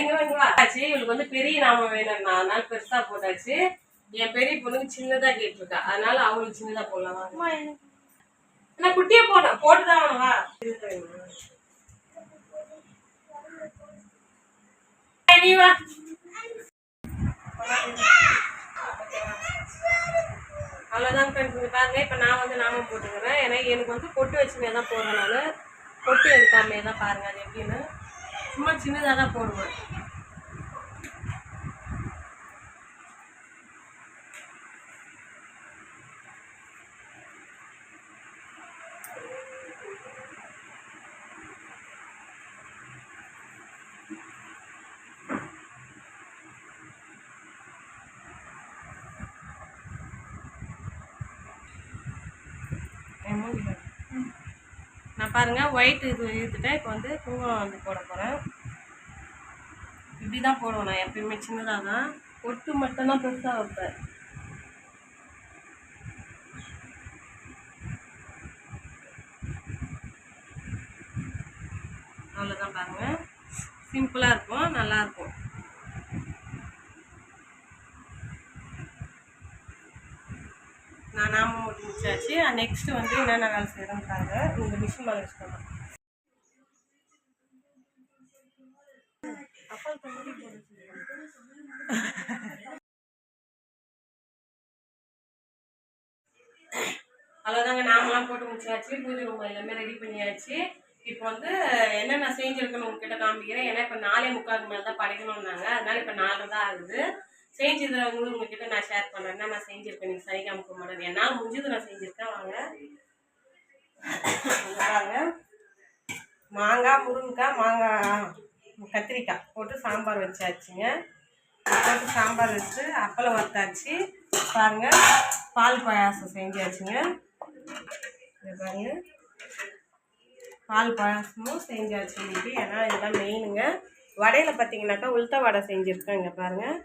இங்க இங்க. ஆச்சு இவளுக்கு வந்து பெரிய நாமம் வேணும்னா அதனால பெருசா போட்டாச்சு. என் பெரிய பொண்ணுக்கு சின்னதா கேட்டிருக்கா. அதனால அவளுக்கு சின்னதா போடலாம். நான் குட்டியா போட போட்டுதான் ஆகணும், வா நீ வா. அவ்வளோதான் ஃப்ரெண்ட்ஸ் இங்கே பாருங்க இப்போ நான் வந்து நாமம் போட்டுக்கிறேன். ஏன்னா எனக்கு வந்து பொட்டு வச்சுமே தான் போடுறேன் நான். பொட்டு எடுக்காமே தான் பாருங்க அது எப்படின்னு. சும்மா சின்னதாக தான் போடுவேன் என் மூஞ்சில. பாருங்கள் ஒயிட் இது இழுத்துட்டேன். இப்போ வந்து குங்குமம் வந்து போட போகிறேன் இப்படி தான் போடுவோம் நான் எப்பயுமே. சின்னதாக தான் பொட்டு மட்டும்தான் பெருசாக வைப்பேன். அவ்வளோதான் பாருங்கள் சிம்பிளாக இருக்கும் நல்லாயிருக்கும் நான் நாம மட்டும் முடிச்சாச்சு நெக்ஸ்ட் வந்து என்னென்ன வேலை செய்கிறோம் பாருங்கள் இந்த மிஷின் மேலே வச்சுக்கோங்க. அவ்வளோதாங்க நாமெல்லாம் போட்டு முடிச்சாச்சு. பூஜை ரூம் எல்லாமே ரெடி பண்ணியாச்சு. இப்போ வந்து என்னென்ன செஞ்சுருக்குன்னு உங்ககிட்ட காமிக்கிறேன். ஏன்னா இப்போ நாலே முக்கால் மேலே தான் படிக்கணும்னாங்க. அதனால இப்போ நாலு தான் ஆகுது. செஞ்சதை உங்ககிட்ட நான் ஷேர் பண்ணேன். என்ன நான் செஞ்சுருக்கேன் நீங்கள் சனிக்காம மாட்டேன் என்னால் முடிஞ்சது நான் செஞ்சுருக்கேன். வாங்க. இங்க மாங்காய் முருங்கைக்காய் மாங்காய் கத்திரிக்காய் போட்டு சாம்பார் வச்சாச்சுங்க. போட்டு சாம்பார் வச்சு அப்பளம் வறுத்தாச்சு. பாருங்க. பால் பாயாசம் செஞ்சாச்சுங்க. பாருங்க. பால் பாயாசமும் செஞ்சாச்சு இன்னைக்கு. ஏன்னா இதெல்லாம் மெயினுங்க வடையில் பார்த்தீங்கன்னாக்கா உளுத்த வடை செஞ்சுருக்கேன். இங்கே பாருங்கள்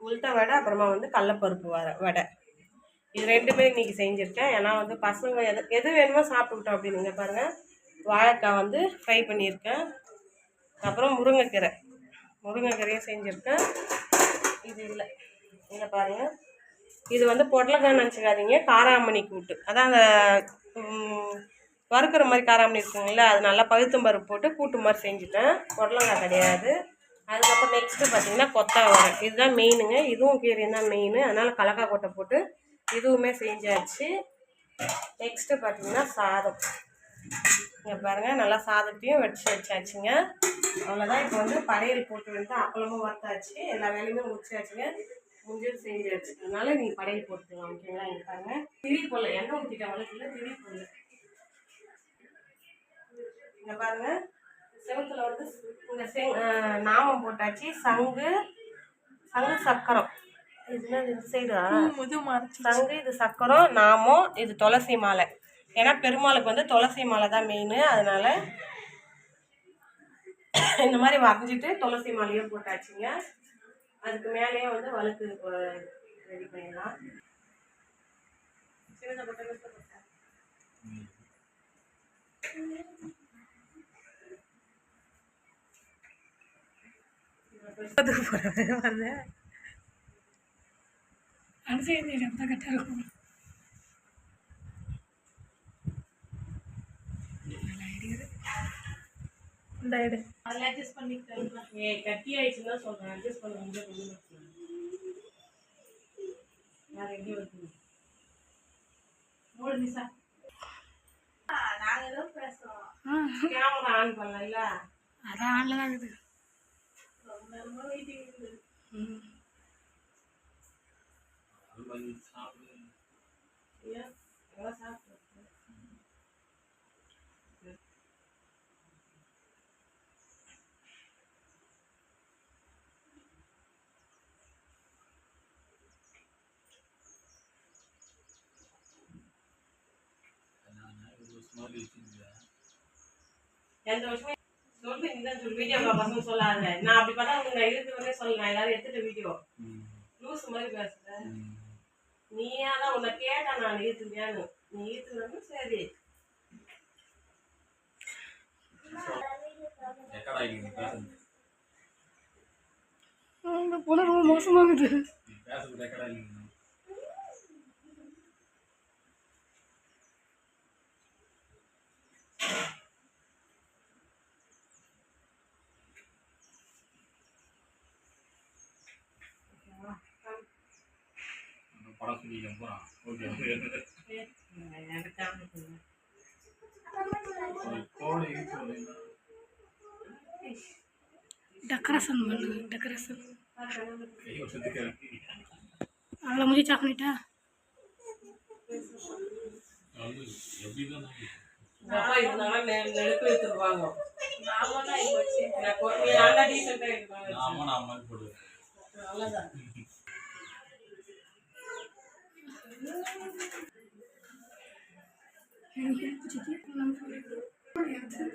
உளுத்த வடை அப்புறமா வந்து கடலப்பருப்பு வடை வடை. இது ரெண்டுமே இன்றைக்கி செஞ்சுருக்கேன். ஏன்னா வந்து பசங்க எது எது வேணுமோ சாப்பிட்டுக்கிட்டோம் அப்படின்னு பாருங்கள் வாழைக்காய் வந்து ஃப்ரை பண்ணியிருக்கேன். அப்புறம் முருங்கைக்கீரை. முருங்கைக்கீரையும் செஞ்சுருக்கேன். இது இல்லை. இங்கே பாருங்கள் இது வந்து பொடலங்காய் நினச்சிக்காதீங்க. காராமணி கூட்டு. அதான் அந்த வறுக்கிற மாதிரி காராமணி இருக்குங்களா? அது நல்லா பகுத்தம்பருப்பு போட்டு கூட்டு மாதிரி செஞ்சுட்டேன். பொடலங்காய் கிடையாது. அதுக்கப்புறம் நெக்ஸ்ட்டு பார்த்தீங்கன்னா கொத்தவரை. இதுதான் மெயினுங்க இதுவும் கீரையும் தான் மெயின் அதனால் கலக்காய் கொட்டை போட்டு இதுவுமே செஞ்சாச்சு. நெக்ஸ்ட்டு பார்த்தீங்கன்னா சாதம். இங்கே பாருங்கள் நல்லா சாதத்தையும் வச்சு வச்சாச்சுங்க. அவ்வளோதான் இப்போ வந்து படையல் போட்டு வந்து அப்பளமும் வறுத்தாச்சு. எல்லா வேலையுமே முடிச்சாச்சுங்க. முடிஞ்சது செஞ்சாச்சு. அதனால நீங்கள் படையல் போட்டுக்கலாம் ஓகேங்களா இங்கே பாருங்கள் திரி போடல எண்ணெய் ஊற்றிட்டாங்களே வளர்க்கல திரி போடல இங்கே பாருங்க. செவத்துல வந்து இந்த செ நாமம் போட்டாச்சு. சங்கு சங்கு சக்கரம். இதுனா இந்த சைடா? முது சங்கு இது சக்கரம் நாமம் இது துளசி மாலை. ஏன்னா பெருமாளுக்கு வந்து துளசி மாலை தான் மெயின் அதனால இந்த மாதிரி வரைஞ்சிட்டு துளசி மாலையும் போட்டாச்சுங்க. அதுக்கு மேலேயே வந்து வழுக்கு ரெடி பண்ணிடலாம் சின்னதா போட்டா, பெருசா போட்டா? வருது அனுசரித்து இடம் தான் கரெக்டாக இருக்கும் இந்த எடு. அதில் அட்ஜஸ்ட் பண்ணிக்கலாம் ஏய் கட்டி ஆயிடுச்சுன்னு தான் சொல்றேன். அட்ஜஸ்ட் பண்ண முடியாது நான் ரெடி வைக்கணும் மூணு நிமிஷம் நாங்கள் ஏதோ பேசுகிறோம் கேமரா ஆன் பண்ணல அதான் ஆன்ல தான் இருக்குது. And Everybody's happening. Yeah, it was சொல்லு வீடியோ பசங்க சொல்லாத. நான் அப்படி பார்த்தா உங்க நான் இருக்கிறவனே சொல்ல நான் எல்லாரும் எடுத்துட்ட வீடியோ லூஸ் மாதிரி பேசுற. நீயா தான் உன்னை கேட்டேன் நான் ஈத்துக்கியான்னு நீ ஈத்துக்கிறன்னு சரி. இந்த பொண்ணு ரொம்ப மோசமாகுது. பேசக்கூடிய கடை இல்லைங்க படம் சொல்லிக்க போகிறான் ஓகே எடுக்காம கோடை டெக்கரேஷன் பண்ணுங்க டெக்கரேஷன் அதில் முடிச்சு சாக்லேட்டா அது எப்படி தான் அப்பா இதனால நெ- நெருப்பு எடுத்துருவாங்க நான் கொ- நீ நல்லா டீசெண்டாக எடுப்பாங்க நாம நான் மாதிரி போடுவேன் அவ்வளோதான் எனக்கு பிடிச்சது